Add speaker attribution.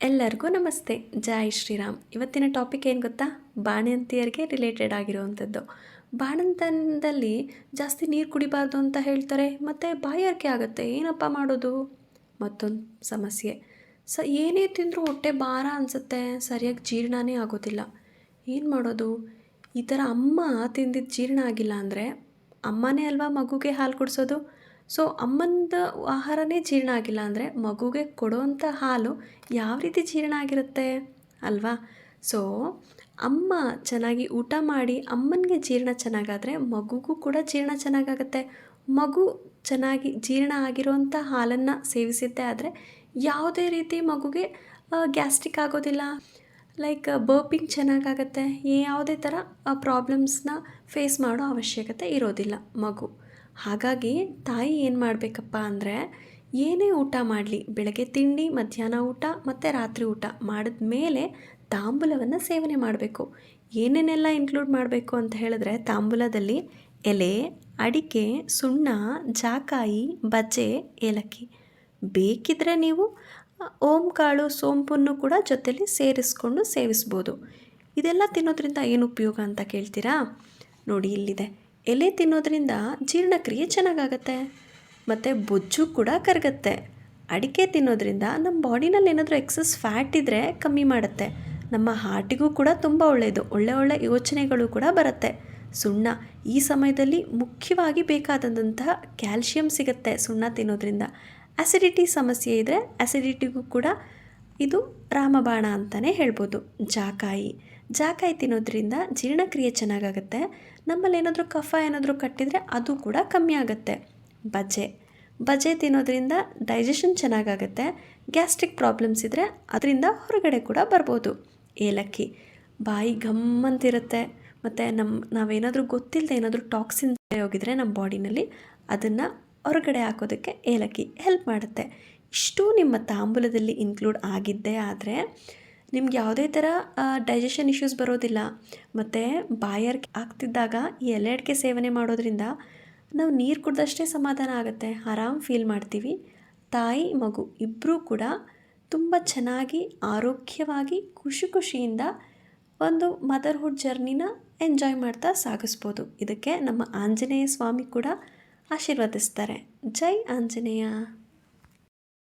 Speaker 1: ಎಲ್ಲರಿಗೂ ನಮಸ್ತೆ. ಜೈ ಶ್ರೀರಾಮ್. ಇವತ್ತಿನ ಟಾಪಿಕ್ ಏನು ಗೊತ್ತಾ? ಬಾಣಂತಿಯರಿಗೆ ರಿಲೇಟೆಡ್ ಆಗಿರುವಂಥದ್ದು ಬಾಣಂತನದಲ್ಲಿ ಜಾಸ್ತಿ ನೀರು ಕುಡಿಬಾರ್ದು ಅಂತ ಹೇಳ್ತಾರೆ, ಮತ್ತು ಬಾಯಾರಿಕೆ ಆಗುತ್ತೆ. ಏನಪ್ಪ ಮಾಡೋದು? ಮತ್ತೊಂದು ಸಮಸ್ಯೆ. ಸ, ಏನೇ ತಿಂದರೂ ಹೊಟ್ಟೆ ಭಾರ ಅನಿಸುತ್ತೆ. ಸರಿಯಾಗಿ ಜೀರ್ಣನೇ ಆಗೋದಿಲ್ಲ. ಏನು ಮಾಡೋದು? ಈ ಥರ ಅಮ್ಮ ತಿಂದಿದ್ದು ಜೀರ್ಣ ಆಗಿಲ್ಲ ಅಂದರೆ ಅಮ್ಮನೇ ಅಲ್ವಾ ಮಗುಗೆ ಹಾಲು ಕುಡಿಸೋದು? ಸೊ ಅಮ್ಮಂದ ಆಹಾರನೇ ಜೀರ್ಣ ಆಗಿಲ್ಲ ಅಂದರೆ ಮಗುಗೆ ಕೊಡುವಂಥ ಹಾಲು ಯಾವ ರೀತಿ ಜೀರ್ಣ ಆಗಿರುತ್ತೆ ಅಲ್ವಾ? ಸೊ ಅಮ್ಮ ಚೆನ್ನಾಗಿ ಊಟ ಮಾಡಿ ಅಮ್ಮನಿಗೆ ಜೀರ್ಣ ಚೆನ್ನಾಗಾದರೆ ಮಗುಗೂ ಕೂಡ ಜೀರ್ಣ ಚೆನ್ನಾಗಾಗುತ್ತೆ. ಮಗು ಚೆನ್ನಾಗಿ ಜೀರ್ಣ ಆಗಿರುವಂಥ ಹಾಲನ್ನು ಸೇವಿಸಿದ್ದೆ ಆದರೆ ಯಾವುದೇ ರೀತಿ ಮಗುಗೆ ಗ್ಯಾಸ್ಟ್ರಿಕ್ ಆಗೋದಿಲ್ಲ. ಲೈಕ್ ಬರ್ಪಿಂಗ್ ಚೆನ್ನಾಗಾಗತ್ತೆ. ಯಾವುದೇ ಥರ ಪ್ರಾಬ್ಲಮ್ಸ್ನ ಫೇಸ್ ಮಾಡೋ ಅವಶ್ಯಕತೆ ಇರೋದಿಲ್ಲ ಮಗು. ಹಾಗಾಗಿ ತಾಯಿ ಏನು ಮಾಡಬೇಕಪ್ಪ ಅಂದರೆ ಏನೇ ಊಟ ಮಾಡಲಿ, ಬೆಳಗ್ಗೆ ತಿಂಡಿ, ಮಧ್ಯಾಹ್ನ ಊಟ ಮತ್ತು ರಾತ್ರಿ ಊಟ ಮಾಡಿದ ಮೇಲೆ ತಾಂಬೂಲವನ್ನು ಸೇವನೆ ಮಾಡಬೇಕು. ಏನೇನೆಲ್ಲ ಇನ್ಕ್ಲೂಡ್ ಮಾಡಬೇಕು ಅಂತ ಹೇಳಿದ್ರೆ ತಾಂಬೂಲದಲ್ಲಿ ಎಲೆ, ಅಡಿಕೆ, ಸುಣ್ಣ, ಜಾಕಾಯಿ ಬಜೆ ಏಲಕ್ಕಿ. ಬೇಕಿದ್ರೆ ನೀವು ಓಂ, ಕಾಳು, ಸೋಂಪನ್ನು ಕೂಡ ಜೊತೆಯಲ್ಲಿ ಸೇರಿಸ್ಕೊಂಡು ಸೇವಿಸ್ಬೋದು. ಇದೆಲ್ಲ ತಿನ್ನೋದ್ರಿಂದ ಏನು ಉಪಯೋಗ ಅಂತ ಕೇಳ್ತೀರಾ? ನೋಡಿ ಇಲ್ಲಿದೆ. ಎಲೆ ತಿನ್ನೋದ್ರಿಂದ ಜೀರ್ಣಕ್ರಿಯೆ ಚೆನ್ನಾಗಾಗತ್ತೆ. ಮತ್ತು ಬೊಜ್ಜು ಕೂಡ ಕರಗತ್ತೆ. ಅಡಿಕೆ ತಿನ್ನೋದ್ರಿಂದ ನಮ್ಮ ಬಾಡಿನಲ್ಲಿ ಏನಾದರೂ ಎಕ್ಸಸ್ ಫ್ಯಾಟ್ ಇದ್ದರೆ ಕಮ್ಮಿ ಮಾಡುತ್ತೆ. ನಮ್ಮ ಹಾರ್ಟಿಗೂ ಕೂಡ ತುಂಬ ಒಳ್ಳೆಯದು ಒಳ್ಳೆ ಒಳ್ಳೆ ಯೋಚನೆಗಳು ಕೂಡ ಬರುತ್ತೆ. ಸುಣ್ಣ ಈ ಸಮಯದಲ್ಲಿ ಮುಖ್ಯವಾಗಿ ಬೇಕಾದಂತಹ ಕ್ಯಾಲ್ಶಿಯಂ ಸಿಗುತ್ತೆ ಸುಣ್ಣ ತಿನ್ನೋದ್ರಿಂದ. ಆ್ಯಸಿಡಿಟಿ ಸಮಸ್ಯೆ ಇದ್ದರೆ ಆ್ಯಸಿಡಿಟಿಗೂ ಕೂಡ ಇದು ರಾಮಬಾಣ ಅಂತಲೇ ಹೇಳ್ಬೋದು. ಜಾಕಾಯಿ. ಜಾಕಾಯಿ ತಿನ್ನೋದ್ರಿಂದ ಜೀರ್ಣಕ್ರಿಯೆ ಚೆನ್ನಾಗಾಗುತ್ತೆ. ನಮ್ಮಲ್ಲಿ ಏನಾದರೂ ಕಫ ಏನಾದರೂ ಕಟ್ಟಿದರೆ ಅದು ಕೂಡ ಕಮ್ಮಿ ಆಗುತ್ತೆ. ಬಜೆ. ಬಜೆ ತಿನ್ನೋದ್ರಿಂದ ಡೈಜೆಷನ್ ಚೆನ್ನಾಗಾಗುತ್ತೆ. ಗ್ಯಾಸ್ಟ್ರಿಕ್ ಪ್ರಾಬ್ಲಮ್ಸ್ ಇದ್ದರೆ ಅದರಿಂದ ಹೊರಗಡೆ ಕೂಡ ಬರ್ಬೋದು. ಏಲಕ್ಕಿ. ಬಾಯಿ ಗಮ್ಮಂತಿರುತ್ತೆ ಮತ್ತು ನಮ್ಮ ನಾವೇನಾದರೂ ಗೊತ್ತಿಲ್ಲದೆ ಏನಾದರೂ ಟಾಕ್ಸಿನ್ ಹೋಗಿದ್ರೆ ನಮ್ಮ ಬಾಡಿನಲ್ಲಿ ಅದನ್ನು ಹೊರಗಡೆ ಹಾಕೋದಕ್ಕೆ ಏಲಕ್ಕಿ ಹೆಲ್ಪ್ ಮಾಡುತ್ತೆ. ಇಷ್ಟು ನಿಮ್ಮ ತಾಂಬೂಲದಲ್ಲಿ ಇನ್ಕ್ಲೂಡ್ ಆಗಿದ್ದೇ ಆದರೆ ನಿಮ್ಗೆ ಯಾವುದೇ ಥರ ಡೈಜೆಷನ್ ಇಶ್ಯೂಸ್ ಬರೋದಿಲ್ಲ, ಮತ್ತು ಬಾಯರ್ ಆಗ್ತಿದ್ದಾಗ ಈ ಎಲೆ ಸೇವನೆ ಮಾಡೋದ್ರಿಂದ ನಾವು ನೀರು ಕುಡ್ದಷ್ಟೇ ಸಮಾಧಾನ ಆಗುತ್ತೆ, ಆರಾಮ್ ಫೀಲ್ ಮಾಡ್ತೀವಿ. ತಾಯಿ, ಮಗು ಇಬ್ಬರೂ ಕೂಡ ತುಂಬ ಚೆನ್ನಾಗಿ, ಆರೋಗ್ಯವಾಗಿ, ಖುಷಿ ಖುಷಿಯಿಂದ ಒಂದು ಮದರ್ಹುಡ್ ಜರ್ನಿನ ಎಂಜಾಯ್ ಮಾಡ್ತಾ ಸಾಗಿಸ್ಬೋದು. ಇದಕ್ಕೆ ನಮ್ಮ ಆಂಜನೇಯ ಸ್ವಾಮಿ ಕೂಡ ಆಶೀರ್ವದಿಸ್ತಾರೆ. ಜೈ ಆಂಜನೇಯ!